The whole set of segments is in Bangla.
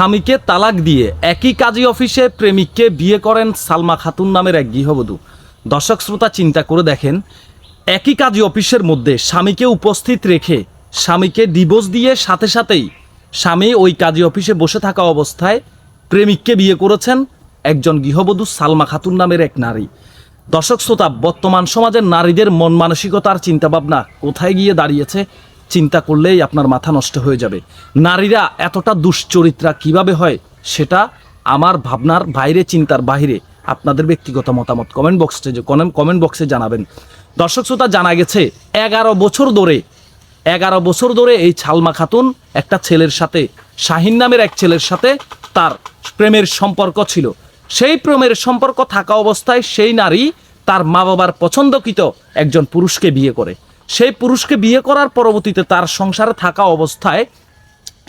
স্বামীকে তালাক দিয়ে একই কাজী অফিসে প্রেমিককে বিয়ে করেন সালমা খাতুন নামের এক গৃহবধূ। দর্শক শ্রোতা চিন্তা করে দেখেন, একই কাজী অফিসের মধ্যে স্বামীকে উপস্থিত রেখে স্বামীকে ডিভোর্স দিয়ে সাথে সাথেই স্বামী ওই কাজী অফিসে বসে থাকা অবস্থায় প্রেমিককে বিয়ে করেছেন একজন গৃহবধূ সালমা খাতুন নামের এক নারী। দর্শক শ্রোতা, বর্তমান সমাজের নারীদের মন মানসিকতার চিন্তাভাবনা কোথায় গিয়ে দাঁড়িয়েছে চিন্তা করলেই আপনার মাথা নষ্ট হয়ে যাবে। নারীরা এতটা দুশ্চরিত্রা কীভাবে হয় সেটা আমার ভাবনার বাইরে, চিন্তার বাইরে আপনাদের ব্যক্তিগত মতামত কমেন্ট বক্সে যে কমেন্ট বক্সে জানাবেন। দর্শক শ্রোতা, জানা গেছে এগারো বছর ধরে, এগারো বছর ধরে এই ছালমা খাতুন একটা ছেলের সাথে, শাহিন নামের এক ছেলের সাথে তার প্রেমের সম্পর্ক ছিল। সেই প্রেমের সম্পর্ক থাকা অবস্থায় সেই নারী তার মা বাবার পছন্দকৃত একজন পুরুষকে বিয়ে করে। সেই পুরুষকে বিয়ে করার পরবর্তীতে তার সংসারে থাকা অবস্থায়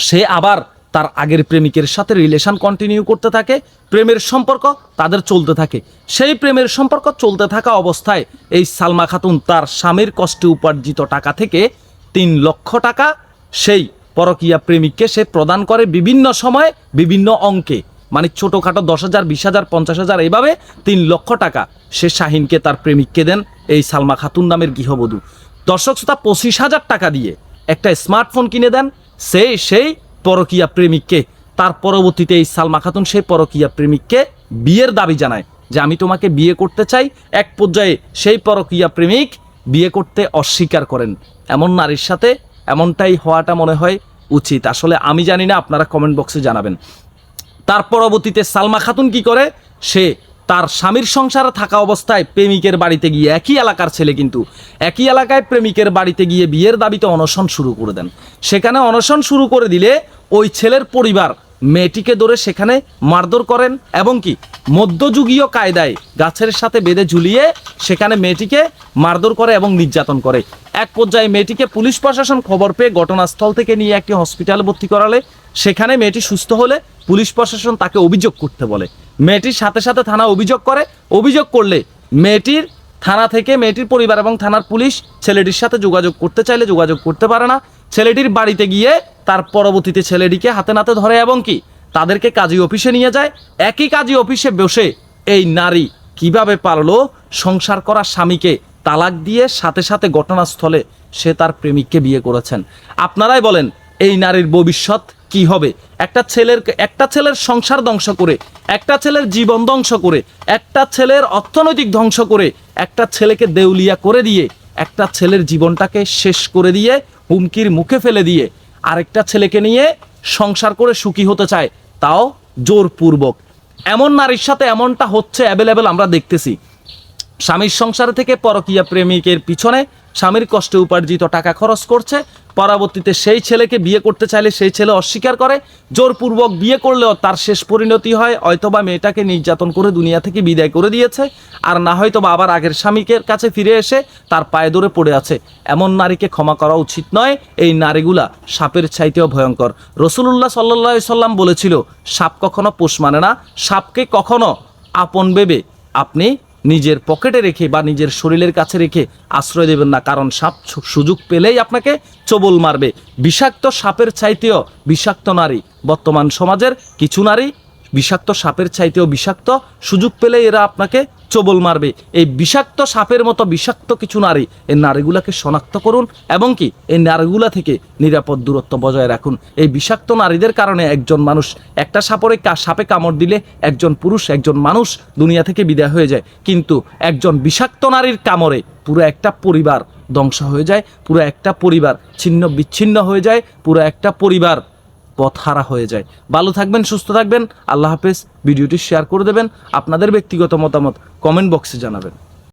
সে আবার তার আগের প্রেমিকের সাথে রিলেশন কন্টিনিউ করতে থাকে, প্রেমের সম্পর্ক তাদের চলতে থাকে। সেই প্রেমের সম্পর্ক চলতে থাকা অবস্থায় এই সালমা খাতুন তার স্বামীর কষ্টে উপার্জিত টাকা থেকে তিন লক্ষ টাকা সেই পরকীয়া প্রেমিককে সে প্রদান করে বিভিন্ন সময়ে বিভিন্ন অঙ্কে। মানে ছোটোখাটো দশ হাজার, বিশ হাজার, পঞ্চাশ হাজার এইভাবে তিন লক্ষ টাকা সে শাহিনকে তার প্রেমিককে দেন এই সালমা খাতুন নামের গৃহবধূ। দর্শক শ্রোতা, পঁচিশ হাজার টাকা দিয়ে একটা স্মার্টফোন কিনে দেন সেই সেই পরকীয়া প্রেমিককে। তার পরবর্তীতে এই সালমা খাতুন সেই পরকীয়া প্রেমিককে বিয়ের দাবি জানায় যে, আমি তোমাকে বিয়ে করতে চাই। এক পর্যায়ে সেই পরকীয়া প্রেমিক বিয়ে করতে অস্বীকার করেন। এমন নারীর সাথে এমনটাই হওয়াটা মনে হয় উচিত। আসলে আমি জানি না, আপনারা কমেন্ট বক্সে জানাবেন। তার পরবর্তীতে সালমা খাতুন কি করে? সে তার স্বামীর সংসারে থাকা অবস্থায় প্রেমিকের বাড়িতে গিয়ে একই এলাকার ছেলে কিন্তু একই এলাকায় প্রেমিকের বাড়িতে গিয়ে বিয়ের দাবিতে অনশন শুরু করে দেন। সেখানে অনশন শুরু করে দিলে ওই ছেলের পরিবার মেয়েটিকে ধরে সেখানে মারধর করেন এবং কি মধ্যযুগীয় কায়দায় গাছের সাথে বেঁধে ঝুলিয়ে সেখানে মেয়েটিকে মারধর করে এবং নির্যাতন করে। এক পর্যায়ে মেয়েটিকে পুলিশ প্রশাসন খবর পেয়ে ঘটনাস্থল থেকে নিয়ে একটি হসপিটালে ভর্তি করালে সেখানে মেয়েটি সুস্থ হলে পুলিশ প্রশাসন তাকে অভিযোগ করতে বলে। মেয়েটির সাথে সাথে থানা অভিযোগ করে। অভিযোগ করলে মেয়েটির থানা থেকে মেয়েটির পরিবার এবং থানার পুলিশ ছেলেটির সাথে যোগাযোগ করতে চাইলে যোগাযোগ করতে পারে না। ছেলেটির বাড়িতে গিয়ে তার পরবর্তীতে ছেলেটিকে হাতে নাতে ধরে এবং কি তাদেরকে কাজী অফিসে নিয়ে যায়। একই কাজী অফিসে বসে এই নারী কীভাবে পারল সংসার করা স্বামীকে তালাক দিয়ে সাথে সাথে ঘটনাস্থলে সে তার প্রেমিককে বিয়ে করেছেন। আপনারাই বলেন, এই নারীর ভবিষ্যৎ কি হবে? একটা ছেলের একটা ছেলের সংসার ধ্বংস করে, একটা ছেলের জীবন ধ্বংস করে, একটা ছেলের অর্থনৈতিক ধ্বংস করে, একটা ছেলেকে দেউলিয়া করে দিয়ে, একটা ছেলের জীবনটাকে শেষ করে দিয়ে, হুমকির মুখে ফেলে দিয়ে, আরেকটা ছেলেকে নিয়ে সংসার করে সুখী হতে চায়, তাও জোরপূর্বক। এমন নারীর সাথে এমনটা হচ্ছে অ্যাভেলেবেল আমরা দেখতেছি। স্বামীর সংসার থেকে পরকীয়া প্রেমিকের পিছনে স্বামীর কষ্টে উপার্জিত টাকা খরচ করছে। পরবর্তীতে সেই ছেলেকে বিয়ে করতে চাইলে সেই ছেলে অস্বীকার করে। জোরপূর্বক বিয়ে করলেও তার শেষ পরিণতি হয়। হয়তোবা মেয়েটাকে নির্যাতন করে দুনিয়া থেকে বিদায় করে দিয়েছে। আর না হয়তো বা আবার আগের স্বামীকে কাছে ফিরে এসে তার পায়ে ধরে পড়ে আছে। এমন নারীকে ক্ষমা করা উচিত নয়। এই নারীগুলা সাপের চাইতেও ভয়ঙ্কর। রসুল্লাহ সাল্লাহ সাল্লাম বলেছিল, সাপ কখনো পোষ মানে না। সাপকে কখনো আপন ভেবে আপনি নিজের পকেটে রেখে বা নিজের শরীরের কাছে রেখে আশ্রয় দেবেন না। কারণ সাপ সুযোগ পেলেই আপনাকে চবল মারবে। বিষাক্ত সাপের চাইতেও বিষাক্ত নারী। বর্তমান সমাজের কিছু নারী বিষাক্ত সাপের চাইতেও বিষাক্ত, সুযোগ পেলেই এরা আপনাকে চবল মারবে। এই বিষাক্ত সাপের মতো বিষাক্ত কিছু নারী, এই নারীগুলাকে শনাক্ত করুন এবং কি, এই নারীগুলা থেকে নিরাপদ দূরত্ব বজায় রাখুন। এই বিষাক্ত নারীদের কারণে একজন মানুষ একটা সাপরে সাপে কামড় দিলে একজন পুরুষ, একজন মানুষ দুনিয়া থেকে বিদায় হয়ে যায়। কিন্তু একজন বিষাক্ত নারীর কামড়ে পুরো একটা পরিবার ধ্বংস হয়ে যায়, পুরো একটা পরিবার ছিন্ন বিচ্ছিন্ন হয়ে যায়, পুরো একটা পরিবার পথহারা হয়ে যায়। ভালো থাকবেন, সুস্থ থাকবেন। আল্লাহ হাফেজ। ভিডিওটি শেয়ার করে দেবেন। আপনাদের ব্যক্তিগত মতামত কমেন্ট বক্সে জানাবেন।